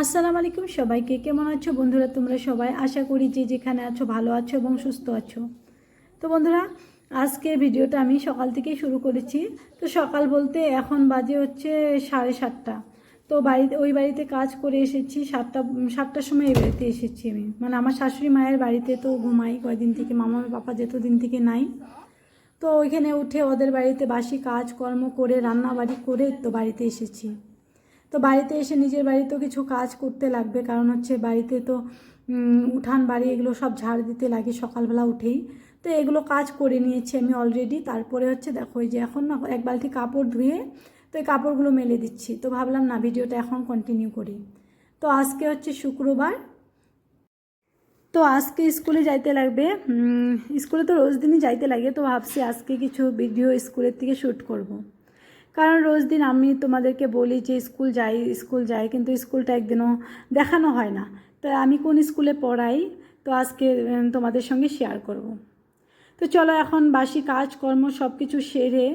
আসসালামু আলাইকুম সবাইকে, কেমন আছো বন্ধুরা? তোমরা সবাই আশা করি যে যেখানে আছো ভালো আছো এবং সুস্থ আছো। তো বন্ধুরা, আজকের ভিডিওটা আমি সকাল থেকেই শুরু করেছি। তো সকাল বলতে এখন বাজে হচ্ছে সাড়ে সাতটা। তো বাড়িতে ওই বাড়িতে কাজ করে এসেছি, সাতটা, সাতটার সময় এই বাড়িতে এসেছি আমি। মানে আমার শাশুড়ি মায়ের বাড়িতে তো ঘুমাই, কয়দিন থেকে মামা পাপা যেতদিন থেকে নাই। তো ওইখানে উঠে ওদের বাড়িতে বাসি কাজকর্ম করে রান্না বাড়ি করে তো বাড়িতে এসেছি। তো বাড়িতে এসে নিজের বাড়িতেও কিছু কাজ করতে লাগবে, কারণ হচ্ছে বাড়িতে তো উঠান বাড়ি এগুলো সব ঝাড় দিতে লাগে সকালবেলা উঠেই। তো এগুলো কাজ করে নিয়েছি আমি অলরেডি তারপরে হচ্ছে দেখো যে এখন না এক বালতি কাপড় ধুয়ে তো এই কাপড়গুলো মেলে দিচ্ছি। তো ভাবলাম না ভিডিওটা এখন কন্টিনিউ করি। তো আজকে হচ্ছে শুক্রবার। তো আজকে স্কুলে যাইতে লাগবে স্কুলে তো রোজ দিনই যাইতে লাগে। তো ভাবছি আজকে কিছু ভিডিও স্কুলের থেকে শ্যুট করব। কারণ রোজ দিন আমি তোমাদেরকে বলি যে স্কুল যাই স্কুল যাই, কিন্তু স্কুলটা একদিনও দেখানো হয় না। তো আমি কোন স্কুলে পড়াই, তো আজকে তোমাদের সঙ্গে শেয়ার করব। তো চলো এখন বাসি কাজকর্ম সব কিছু সেরে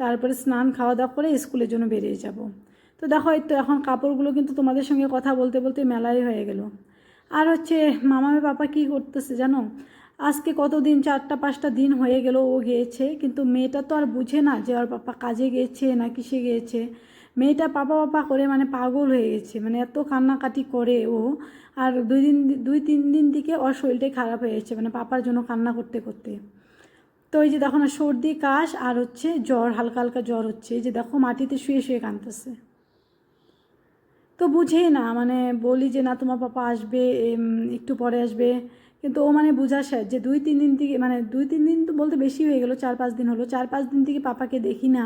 তারপরে স্নান খাওয়া দাওয়া করে স্কুলের জন্য বেরিয়ে যাব। তো দেখো, এই তো এখন কাপড়গুলো কিন্তু তোমাদের সঙ্গে কথা বলতে বলতে মেলাই হয়ে গেল। আর হচ্ছে মামামে পাপা কি করতেছে জানো? আজকে কতদিন চারটা পাঁচটা দিন হয়ে গেল ও গিয়েছে, কিন্তু মেয়েটা তো আর বুঝে না যে ওর পাপা কাজে গিয়েছে না কিসে গিয়েছে। মেয়েটা পাপা পাপা করে মানে পাগল হয়ে গেছে মানে এত কান্নাকাটি করে ও। আর দুই দিন, দুই তিন দিন থেকে ওর শরীরটাই খারাপ হয়ে গেছে মানে পাপার জন্য কান্না করতে করতে। তো এই যে দেখো না, সর্দি, কাশ আর হচ্ছে জ্বর, হালকা হালকা জ্বর হচ্ছে। এই যে দেখো, মাটিতে শুয়ে শুয়ে কাঁদতেছে। তো বুঝেই না মানে বলি যে না, তোমার পাপা আসবে একটু পরে আসবে। কিন্তু ও মানে বোঝা শেষ যে দুই, তিন দিন থেকে মানে দুই, তিন দিন তো বলতে বেশি হয়ে গেলো, চার, পাঁচ দিন হলো। চার, পাঁচ দিন থেকে পাপাকে দেখি না।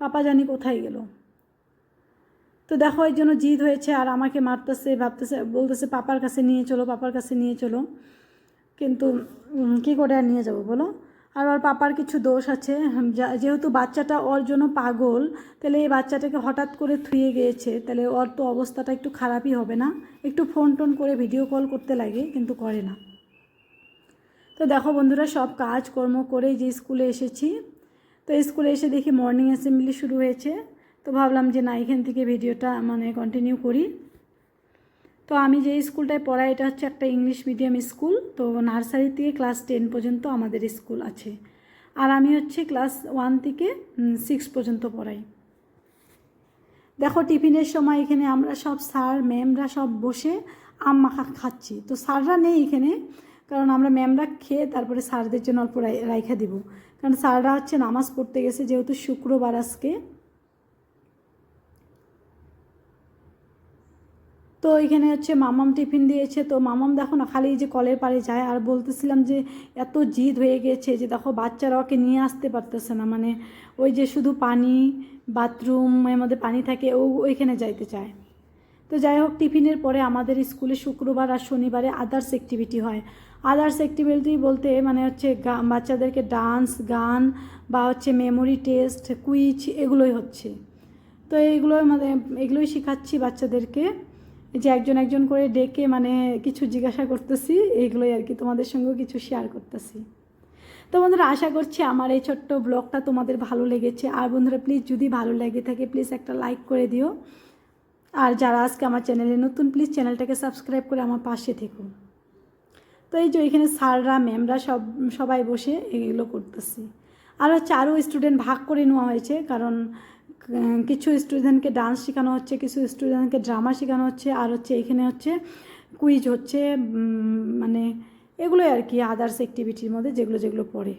পাপা জানি কোথায় গেল। তো দেখো এর জন্য জিদ হয়েছে আর আমাকে মারতেছে, ভাবতেছে, বলতেছে, পাপার কাছে নিয়ে চলো, পাপার কাছে নিয়ে চলো। কিন্তু কী করে আর নিয়ে যাব বলো? আর ওর পাপার কিছু দোষ আছে। যেহেতু বাচ্চাটা ওর জন্য পাগল, তাহলে এই বাচ্চাটাকে হঠাৎ করে থুয়ে গিয়েছে। তাহলে ওর তো অবস্থাটা একটু খারাপই হবে না। একটু ফোন টোন করে ভিডিও কল করতে লাগে, কিন্তু করে না। তো দেখো বন্ধুরা, সব কাজকর্ম করে যে স্কুলে এসেছি। তো স্কুলে এসে দেখি মর্নিং অ্যাসেম্বলি শুরু হয়েছে। তো ভাবলাম যে না, এখান থেকে ভিডিওটা মানে কন্টিনিউ করি। তো আমি যে স্কুলটায় পড়াই, এটা হচ্ছে একটা ইংলিশ মিডিয়াম স্কুল তো নার্সারি থেকে ক্লাস টেন পর্যন্ত আমাদের স্কুল আছে। আর আমি হচ্ছে ক্লাস ওয়ান থেকে সিক্স পর্যন্ত পড়াই। দেখো, টিফিনের সময় এখানে আমরা সব স্যার ম্যামরা সব বসে আম মাখা খাচ্ছি। তো স্যাররা নেই এখানে। কারণ আমরা ম্যামরা খেয়ে তারপরে স্যারদের জন্য অল্প রাই- রাইখা দিব। কারণ স্যাররা হচ্ছে নামাজ পড়তে গেছে যেহেতু শুক্রবার আজকে। তো এখানে হচ্ছে মামাম টিফিন দিয়েছে। তো মামাম দেখো না, খালি যে কলের পাড়ে যায়। আর বলতেছিলাম যে এত জিদ হয়ে গেছে যে দেখো বাচ্চারা ওকে নিয়ে আসতে পারতেছে না। মানে ওই যে শুধু পানি বাথরুমের মধ্যে পানি থাকে, ও ওইখানে যাইতে চায়। তো যাই হোক টিফিনের পরে আমাদের স্কুলে শুক্রবার আর শনিবারে আদার্স অ্যাক্টিভিটি হয়। আদার্স অ্যাক্টিভিটি বলতে মানে হচ্ছে বাচ্চাদেরকে ডান্স গান বা হচ্ছে মেমোরি টেস্ট কুইজ এগুলোই হচ্ছে। তো এইগুলোই মানে এগুলোই শেখাচ্ছি বাচ্চাদেরকে। যে একজন একজন করে ডেকে মানে কিছু জিজ্ঞাসা করতেছি এইগুলোই আর কি তোমাদের সঙ্গেও কিছু শেয়ার করতেছি। তো বন্ধুরা, আশা করছি আমার এই ছোট্ট ব্লগটা তোমাদের ভালো লেগেছে। আর বন্ধুরা প্লিজ যদি ভালো লেগে থাকে প্লিজ একটা লাইক করে দিও। আর যারা আজকে আমার চ্যানেলে নতুন প্লিজ চ্যানেলটাকে সাবস্ক্রাইব করে আমার পাশে থেকো। তো এই যে এখানে স্যাররা ম্যামরা সব, সবাই বসে এগুলো করতেছি। আর হচ্ছে আরও স্টুডেন্ট ভাগ করে নেওয়া হয়েছে, কারণ কিছু স্টুডেন্টকে ডান্স শেখানো হচ্ছে, কিছু স্টুডেন্টকে ড্রামা শেখানো হচ্ছে, আর হচ্ছে এখানে হচ্ছে কুইজ হচ্ছে মানে এগুলোই আর কি আদার্স অ্যাক্টিভিটির মধ্যে যেগুলো যেগুলো পড়ে।